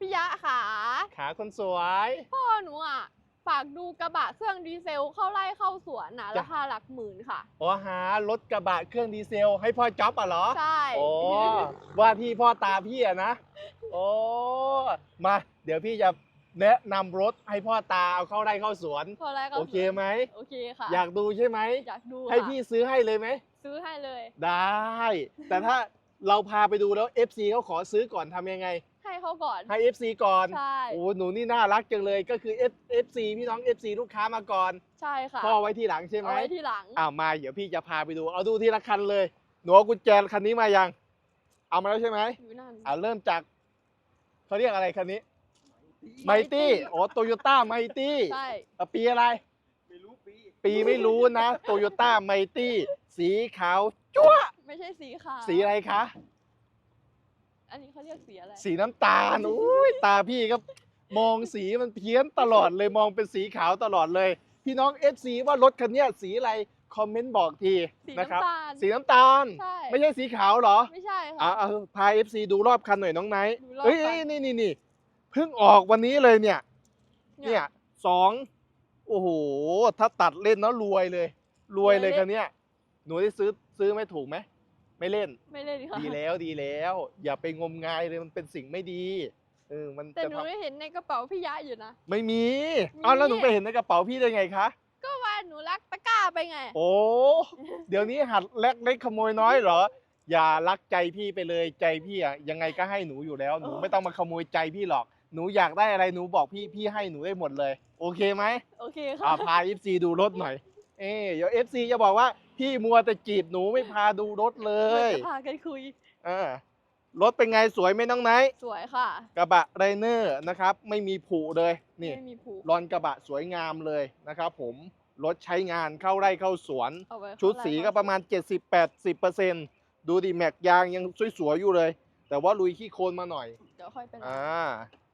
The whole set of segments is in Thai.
พี่ยะขาขาคนสวย พ่อหนูอะฝากดูกระบะเครื่องดีเซลเข้าไล่เข้าสวนนะจ้ะ ราคาหลักหมื่นค่ะ อ๋อหารถกระบะเครื่องดีเซล ให้พ่อจ๊อบอะเหรอใช่ โอ้ว่าที่พ่อตาพี่อะนะ โอ้มา เดี๋ยวพี่จะแนะนำรถให้พ่อตาเอาเข้าไร่เข้าสวน เข้าไล่เข้าโอสวนเคไหม โอเคค่ะ อยากดูใช่ไหม อยากดูให้ค่ะพี่ซื้อให้เลยไหม ซื้อให้เลย ได้ แต่ถ้าเราพาไปดูแล้ว FC เขาขอซื้อก่อนทำยังไง ให้เขาก่อน ให้ FC ก่อนใช่ โอ้หนูนี่น่ารักจังเลยก็คือ F FC พี่น้อง FC ลูกค้ามาก่อนใช่ค่ะพ่อไว้ทีหลังใช่ไหมเอาไว้ที่หลัง อ้าวมาเดี๋ยวพี่จะพาไปดู เอาดูทีละคันเลย หนูเอากุญแจคันนี้มายัง เอามาแล้วใช่ไหมอยู่นั่น อ่าเริ่มจากเขาเรียกอะไรคันนี้ ไม Mighty ตี้อ๋อโตโยต้าไมตี้ใช่ ปีอะไร ไม่รู้ปีปีไม่รู้นะโตโยต้าไมตี้สีขาวจั๊วะไม่ใช่สีขาวสีอะไรคะ อันนี้เขาเรียกสีอะไร สีน้ำตาลอุ้ยตาพี่ก็มองสีมันเพี้ยนตลอดเลยมองเป็นสีขาวตลอดเลย พี่น้อง FC ว่ารถคันเนี้ยสีอะไรคอมเมนต์บอกทีสีนะครับน้ำตาล สีน้ำตาล ใช่ ไม่ใช่สีขาวเหรอไม่ใช่อะค่ะ เอาพา FC ดูรอบคันหน่อยน้องไนท์ดูรอบเอ้ยคันเอ้ยนี่นี่นี่เพิ่งออกวันนี้เลยเนี่ย เนี่ยสองโอ้โห ถ้าตัดเล่นแล้วรวยเลย รวยเลยคันเนี้ยหนูได้ซื้อซื้อไหม่ถูกไหม ไม่เล่น ไม่เล่นค่ะดีแล้วดีแล้ว อย่าไปงมงายเลยมันเป็นสิ่งไม่ดีเออมันแต่จะหนูทำได้เห็นในกระเป๋าพี่ยะอยู่นะ ไม่มีมีเอาแล้วหนูไปเห็นในกระเป๋าพี่ได้ไงคะ ก็ว่าหนูรักตะกร้าไปไง โอ้ เดี๋ยวนี้หัดแลกเล็กขโมยน้อยเหรอ อย่ารักใจพี่ไปเลยใจพี่อะยังไงก็ให้หนูอยู่แล้ว หนูเออ ไม่ต้องมาขโมยใจพี่หรอก หนูอยากได้อะไรหนูบอกพี่พี่ให้หนูได้หมดเลย โอเคไหมโอเคอ่าค่ะพา FC ดูรถหน่อย เอ๊เดี๋ยว FC จะบอกว่า พี่มัวแต่จีบหนูไม่พาดูรถเลเรายจะพากันคุย อ่ารถเป็นไงสวยไหมน้องไนท์สวยค่ะ กระบะไรเนอร์นะครับ ไม่มีผุเลยนี่ไม่มีผูกรอนกระบะสวยงามเลยนะครับผมรถใช้งานเข้าไร่เข้าสวน เอาไว้ชุดข้างในสีก็ประมาณ 70-80%ดูดิแม็กยางยังสวยๆอยู่เลย แต่ว่าลุยขี้โคลนมาหน่อย เดี๋ยวค่อยไปล้างอ่า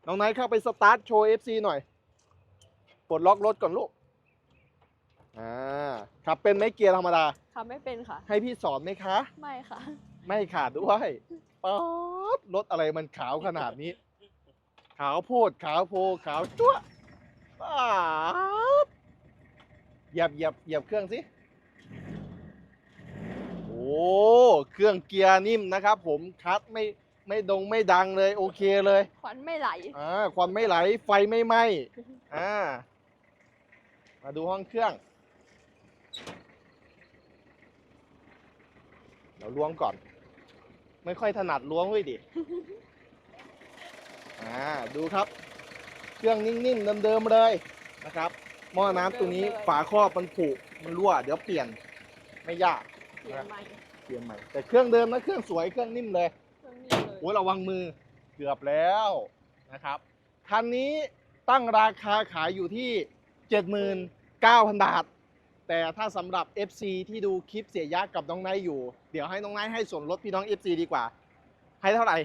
น้องไนท์เข้าไปสตาร์ทโชว์ FC หน่อย ปลดล็อกรถก่อนลูก อ่าขับเป็นไหมเกียร์ธรรมดา ค่ะไม่เป็นค่ะ ให้พี่สอนไหมคะ ไม่ค่ะ ไม่ขาดด้วยป๊าดรถอะไรมันขาวขนาดนี้ ขาวโพดขาวโพขาวจั๊วะป๊าดเหยียบเหยียบเหยียบเครื่องสิ โอ้เครื่องเกียร์นิ่มนะครับผมคัดไม่ไม่ดงไม่ดังเลยโอเคเลยขวัญไม่ไหล อ่าควันไม่ไหลไฟไม่ไหม้อ่ามาดูห้องเครื่อง เดี๋ยวล้วงก่อน ไม่ค่อยถนัดล้วงด้วยดิ อ่า ดูครับ เครื่องนิ่มๆเดิมๆเลยนะครับ หม้อน้ำตัวนี้เดิมๆเลยฝาครอบมันผุมันรั่ว เดี๋ยวเปลี่ยน ไม่ยาก เปลี่ยนใหม่เปลี่ยนใหม่ แต่เครื่องเดิมนะเครื่องสวยเครื่องนิ่มเลยเครื่องนี้เลยโอ้ยระวังมือเกือบแล้วนะครับ คันนี้ตั้งราคาขายอยู่ที่ 79,000 บาท แต่ถ้าสำหรับ FC ที่ดูคลิปเสียยากกับน้องไนท์อยู่ เดี๋ยวให้น้องไนท์ให้ส่วนลดพี่น้อง FC ดีกว่า ให้เท่าไหร่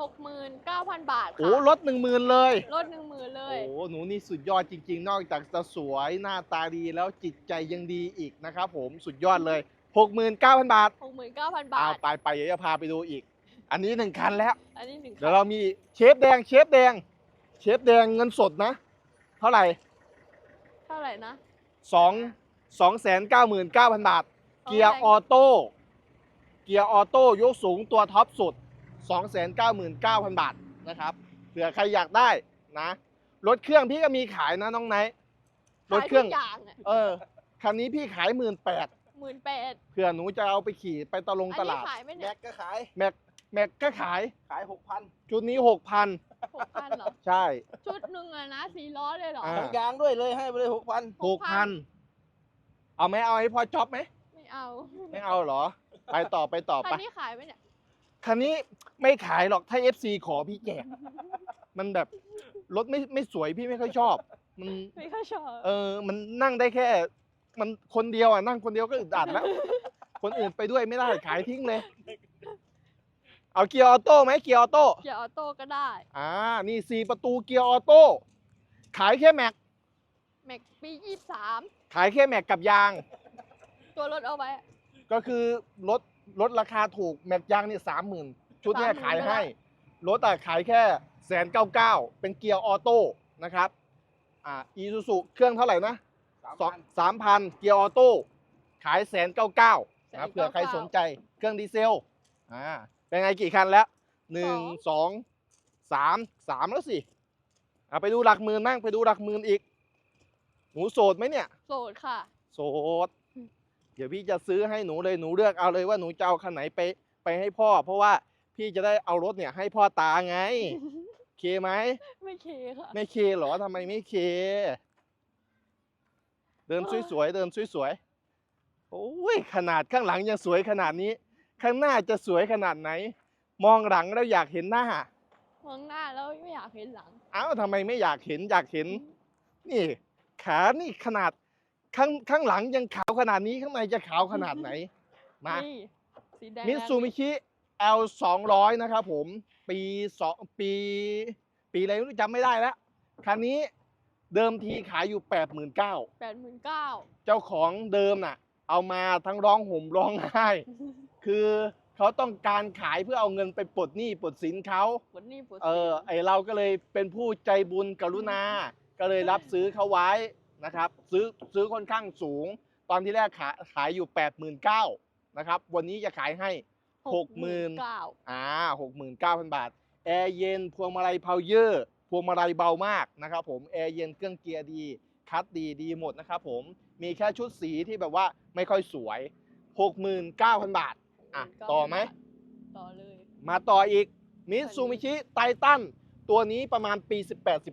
หกหมื่นเก้าพันบาทค่ะโอ้ลด10,000เลย ลดหนึ่งหมื่นเลย โอ้หนูนี่สุดยอดจริง ๆ นอกจากจะสวยหน้าตาดีแล้วจิตใจยังดีอีกนะครับผมสุดยอดเลย 69,000 บาทหกหมื่นเก้าพันบาเอาท ไปไปเดี๋ยวจะพาไปดูอีก อันนี้หนึ่งคันแล้ว อันนี้หนึ่งเดี๋ยวเรามีเชฟแดงเชฟแดง เชฟแดงเงินสดนะ เท่าไหร่เท่าไหร่นะสอง สองแสนเก้าหมื่นเก้าพันบาท เกียร์ออโต้เกียร์ออโต้ยกสูงตัวท็อปสุดสองแสนเก้าหมื่นเก้าพันบาทนะครับเผื่อใครอยากได้นะรถเครื่องพี่ก็มีขายนะน้องไนท์รถขายเครื่องทุกอย่างอะเออคันนี้พี่ขายหมื่นแปดหมื่นแปดเผื่อหนูจะเอาไปขี่ไปตะลงอันตนี้ลาดขายไหมเนี่แม็ยกก็ขายแม็กแม็กก็ขายขายหกพันชุดนี้หกพันหกพันเหรอ ใช่ ชุดหนึ่งอะนะสี่ล้อเลยเหรออ่าทั้งยางด้วยเลยให้ไปเลยหกพันหกพัน เอาไหมเอาให้พอจ็อบไหมไม่เอาไม่เอาเหรอ ไปต่อไปต่อคันไปนี้ขายไหมเนี่ยคันนี้ไม่ขายหรอกถ้า FC ขอพี่แจกมันแบบรถไม่ไม่สวยพี่ไม่ค่อยชอบ มันไม่ค่อยชอบเออ มันนั่งได้แค่ มันคนเดียวอะนั่งคนเดียวก็อึดอัดแล้ว คนอื่นไปด้วยไม่ได้ขายทิ้งเลย เอาเกียร์ออโต้ไหมเกียร์ออโต้เกียร์ออโต้ก็ได้อ่านี่สี่ประตูเกียร์ออโต้ขายแค่แม็กแม็กปียี่สาม ขายแค่แม็กกับยาง ตัวรถเอาไว้ก็คือลดลดราคาถูกแม็กยางเนี่ยสามหมื่นชุดเนี่ย30,000ขายให้ไปแล้รถอะขายแค่แสนเก้าเก้าเป็นเกียร์ออโต้นะครับอ่าอีซูซูเครื่องเท่าไหร่นะสามสองพันสามพันเกียร์ออโต้ขายแสนเก้าเก้านะครับ199เผื่อใครสนใจเครื่องดีเซลอ่าเป็นไงกี่คันแล้วหนึ่งสองสามสามแล้วสิอะไปดูหลักหมื่นบ้างไปดูหลักหมื่นอีก หนูโสดไหมเนี่ย โสดค่ะ โสด เดี๋ยวพี่จะซื้อให้หนูเลยหนูเลือกเอาเลยว่าหนูจะเอาคันไหนไปไปให้พ่อ เพราะว่าพี่จะได้เอารถเนี่ยให้พ่อตาไง เคไหม ไม่เคค่ะ ไม่เคเหรอทำไมไม่เค เดินสวยๆเดินสวยๆโอ้ยขนาดข้างหลังยังสวยขนาดนี้ ข้างหน้าจะสวยขนาดไหน มองหลังแล้วอยากเห็นหน้ามองหน้าแล้วไม่อยากเห็นหลัง เอ้าทำไมไม่อยากเห็นอยากเห็น นี่ ขานี่ขนาดข้างข้างหลังยังขาวขนาดนี้ข้างในจะขาวขนาดไหน มา นี่สีแดงมิตซูมิแล้วชิ L 2 0 0นะครับผม ปีสองปี ปีอะไรไม่รู้จำไม่ได้แล้ว คันนี้เดิมทีขายอยู่ 89,000แปดหมื่นเก้าเจ้าของเดิมน่ะ เอามาทั้งร้องห่มร้องไห้ คือเขาต้องการขายเพื่อเอาเงินไปปลดหนี้ปลดสินเขา ปวดนี่ปวดเออไอเราก็เลยเป็นผู้ใจบุญกรุณา ก็เลยรับซื้อเขาไว้นะครับ ซื้อซื้อค่อนข้างสูง ตอนที่แรกขายขายอยู่ 89,000นะครับ วันนี้จะขายให้หกหมื่นเก้าอ่าหกหมื่นเก้าพันบาท แอร์เย็นพวงมาลัยเพาเยอร์พวงมาลัยเบามากนะครับผม แอร์เย็นเครื่องเกียร์ดี คัดดีดีหมดนะครับผม มีแค่ชุดสีที่แบบว่าไม่ค่อยสวย 69,000 บาท อะ ต่อไหม ต่อเลย มาต่ออีกมิตซูมิชิไททันตัวนี้ประมาณปี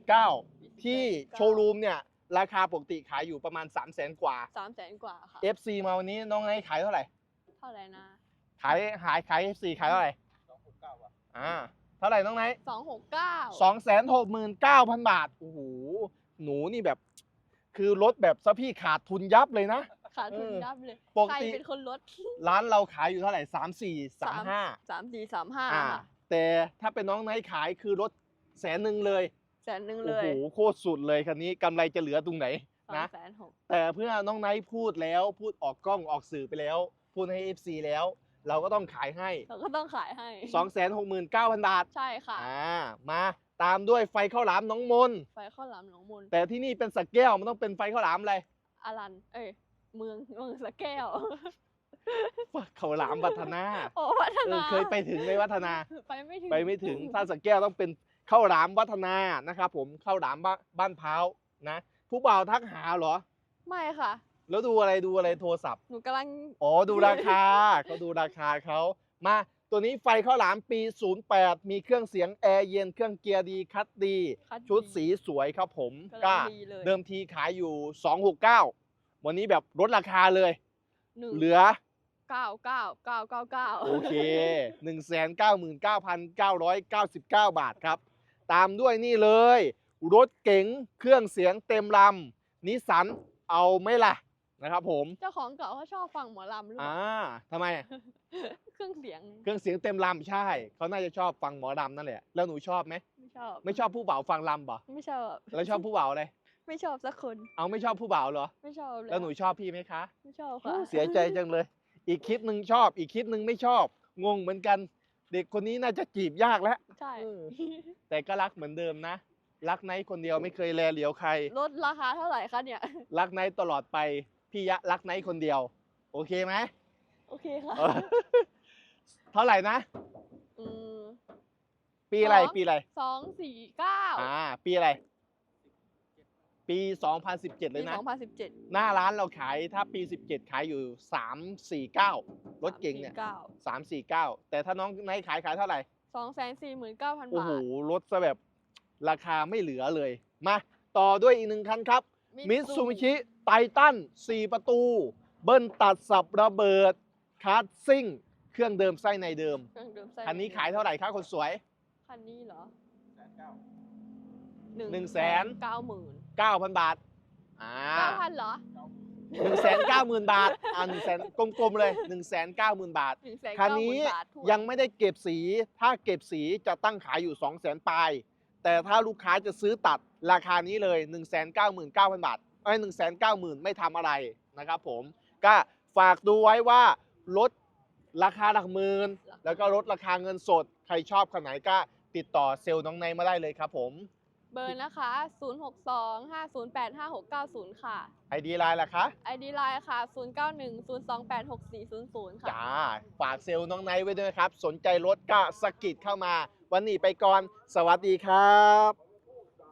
18-19 ที่โชว์รูมเนี่ยราคาปกติขายอยู่ประมาณ 3 0 0แสนกว่า สามแสนกว่าค่ะ FC มาวันนี้น้องไอ้ขายเท่าไหร่ เท่าไหร่นะขายขายขาย FC ขายเท่าไหร่สองหกเก้าบาทอ่าเท่าไหร่น้องไนท์สองหกเก้าสองแสนหกหมื่นเก้าพันบาทโอ้โหหนูนี่แบบ คือรถแบบซะพี่ขาดทุนยับเลยนะ ขาดทุนเออยับเลยปกใครติ เป็นคนลดร้านเราขายอยู่เท่าไหร่สามสี่สามห้าสามสี่สามห้าอ่า ค่ะแต่ถ้าเป็นน้องไนท์ขายคือรถแสนหนึ่งเลย แสนหนึ่งโอ้เลโหยโคตรสุดเลยคันนี้กำไรจะเหลือตรงไหนสองนะ แสนหกแต่เพื่อน้องไนท์พูดแล้วพูดออกกล้องออกสื่อไปแล้ว พูดให้ FC แล้ว เราก็ต้องขายให้ เราก็ต้องขายให้2 6 9 0 0 0 บาท ใช่ค่ะ อ่า มาตามด้วยไฟข้าวหลามน้องมน ไฟข้าวหลามหนองมนแต่ที่นี่เป็นสักแก้วมันต้องเป็นไฟข้าวหลามอะไรอารัน เอ้ยเมืองเมืองสระแก้ว ข้าวหลามวัฒนาโอ้วัฒเอนาอเคยไปถึงในวัฒนา ไปไม่ถึง ไปไม่ถึงถ้าสักแก้วต้องเป็น ข้าวหลามวัฒนานะครับผมข้าวหลามบ้านบ้านพร้าวนะผู้บ่าวทักหาเหรอ ไม่ค่ะ แล้วดูอะไรดูอะไรโทรศัพท์ หนูกำลัง อ๋อดูราคา เขาดูราคาเขามาตัวนี้ไฟข้าวหลามปี 08 มีเครื่องเสียงแอร์เย็นเครื่องเกียร์ดีคัดดี คัดชุดดีสีสวยครับผมกำลัก็งดีเลย เดิมทีขายอยู่ 269 วันนี้แบบลดราคาเลย หนึ่งเหลือ เก้าเก้าเก้าเก้าเก้าโอเค 199,999บาทครับ ตามด้วยนี่เลย รถเก๋งเครื่องเสียงเต็มลำนิสสันเอาไหม่ล่ะนะครับผมเจ้าของเก่าเขาชอบฟังหมอลำหรือเปอ่าล่าทำไมอะเครื่องเสียงเครื่องเสียงเต็มลำใช่ เขาน่าจะชอบฟังหมอลำนั่นแหละ แล้วหนูชอบไหมไม่ชอบ ไม่ชอบผู้บ่าวฟังลำป่ะไม่ชอบ แล้วชอบผู้บ่าวอะไรไม่ชอบสักคน เอาไม่ชอบผู้บ่าวเหรอ ไม่ชอบเลย แล้วหนูชอบพี่ไหมคะ ไม่ชอบค่ะ เสียใจจังเลย อีกคลิปหนึ่งชอบ อีกคลิปหนึ่งไม่ชอบ งงเหมือนกัน เด็กคนนี้น่าจะจีบยากแล้ว ใช่เออแต่ก็รักเหมือนเดิมนะ รักไนท์คนเดียวไม่เคยแลเหลียวใคร ลดราคาเท่าไหร่คะเนี่ย รักไนท์ตลอดไป พี่ยะรักไนท์คนเดียว โอเคไหม โอเคค่ะเออเท่าไหร่นะ อืมปีอะไรสองปีอะไร สองสี่เก้า อ่า ปีอะไร ปี 2017 เลปียนะสองพันสิบเจ็ดหน้าร้านเราขายถ้าปี 17 ขายอยู่ 349 รถเก่งเนี่ยเก้า349 แต่ถ้าน้องไนท์ขายขายเท่าไหร่สองแสนสี่หมื่นเก้าพันโอ้บาโห ท รถซะแบบราคาไม่เหลือเลย มา ต่อด้วยอีกหนึ่งคันครับ มิตซูมิชิไททัน4 ประตู เบิ้ลตัดสับระเบิดคาร์ดซิ่ง เครื่องเดิมไส้ในเดิม เครื่องเดิมไส้คันนี้ขายเท่าไหร่คะคนสวย คันนี้เหรอแสนเก้าหนึ่งแสน เก้าหมื่น 9,000 บาทอ่าเก้าพันเหรอเก้าหนึ่งแสนเก้าหมื่นบาทอ่าหนึ่งแสนกลมๆเลยหนึ่งแสนเก้าหมื่นบาท หนึ่งแสนคันเก้าหนี้มื่นบาททวนยังไม่ได้เก็บสี ถ้าเก็บสีจะตั้งขายอยู่ 2 0 0แสนปลาย แต่ถ้าลูกค้าจะซื้อตัดราคานี้เลย 1 9 9 9 0 0 0 บาทไอ้หนึ่งแสนเก้าหมื่นไม่ทำอะไรนะครับผม ก็ฝากดูไว้ว่าลดราคาหลักหมื่นแล้วก็ลดราคาเงินสด ใครชอบคันไหนก็ติดต่อเซลล์น้องไนท์มาได้เลยครับผม เบอร์นะคะ 062 508 5690 ค่ะ ID ไลน์ล่ะคะ ID Line ค่ะ 091 028 6400 ค่ะ จ้า ฝากเซลล์น้องไนท์ไว้ด้วยนะครับ สนใจรถก็สะกิดเข้ามา วันนี้ไปก่อน สวัสดีครับ